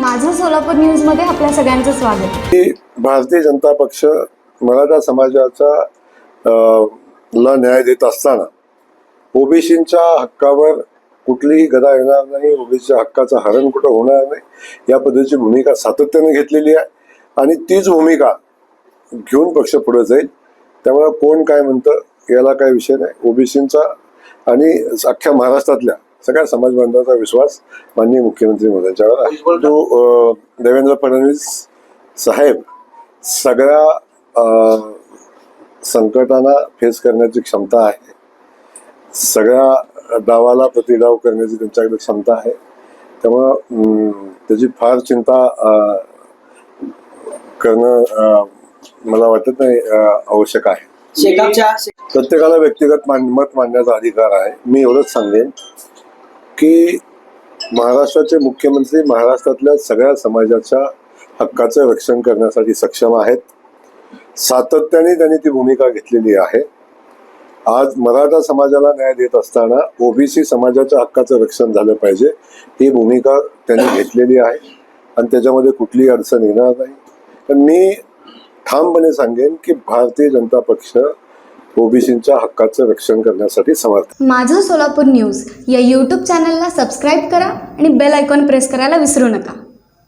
माझं सोलापूर न्यूजमध्ये आपल्या सगळ्यांचं स्वागत. भारतीय जनता पक्ष मराठा समाजाचा अ, ला न्याय देत असताना ओबीसींच्या हक्कावर कुठलीही गदा येणार नाही ओबीसीच्या हक्काचं हरण कुठं होणार नाही या पद्धतीची भूमिका सातत्याने घेतलेली आहे आणि तीच भूमिका घेऊन पक्ष पुढे जाईल. त्यामुळे कोण काय म्हणतं याला काय विषय नाही. ओबीसींचा आणि अख्ख्या महाराष्ट्रातल्या सगळ्या समाज बांधवांचा विश्वास माननीय मुख्यमंत्री मोदींच्यावर आहे. तो देवेंद्र फडणवीस साहेब सगळ्या संकटांना फेस करण्याची क्षमता आहे. सगळ्या डावाला प्रतिडाव करण्याची त्यांच्याकडे क्षमता आहे. त्यामुळं त्याची फार चिंता करणं मला वाटत नाही आवश्यक आहे. प्रत्येकाला व्यक्तिगत मत मांडण्याचा अधिकार आहे. मी एवढंच सांगेन. की महाराष्ट्राचे मुख्यमंत्री महाराष्ट्रातल्या सगळ्या समाजाच्या हक्काचं रक्षण करण्यासाठी सक्षम आहेत. सातत्याने त्यांनी ती भूमिका घेतलेली आहे. आज मराठा समाजाला न्याय देत असताना ओबीसी समाजाच्या हक्काचं रक्षण झालं पाहिजे ही भूमिका त्यांनी घेतलेली आहे. आणि त्याच्यामध्ये कुठलीही अडचण येणार नाही. तर मी ठामपणे सांगेन की भारतीय जनता पक्ष ओबीसींच्या हक्काचं रक्षण करण्यासाठी समर्थ. माझं सोलापूर न्यूज या यूट्यूब चॅनलला सबस्क्राईब करा आणि बेल आयकॉन प्रेस करायला विसरू नका.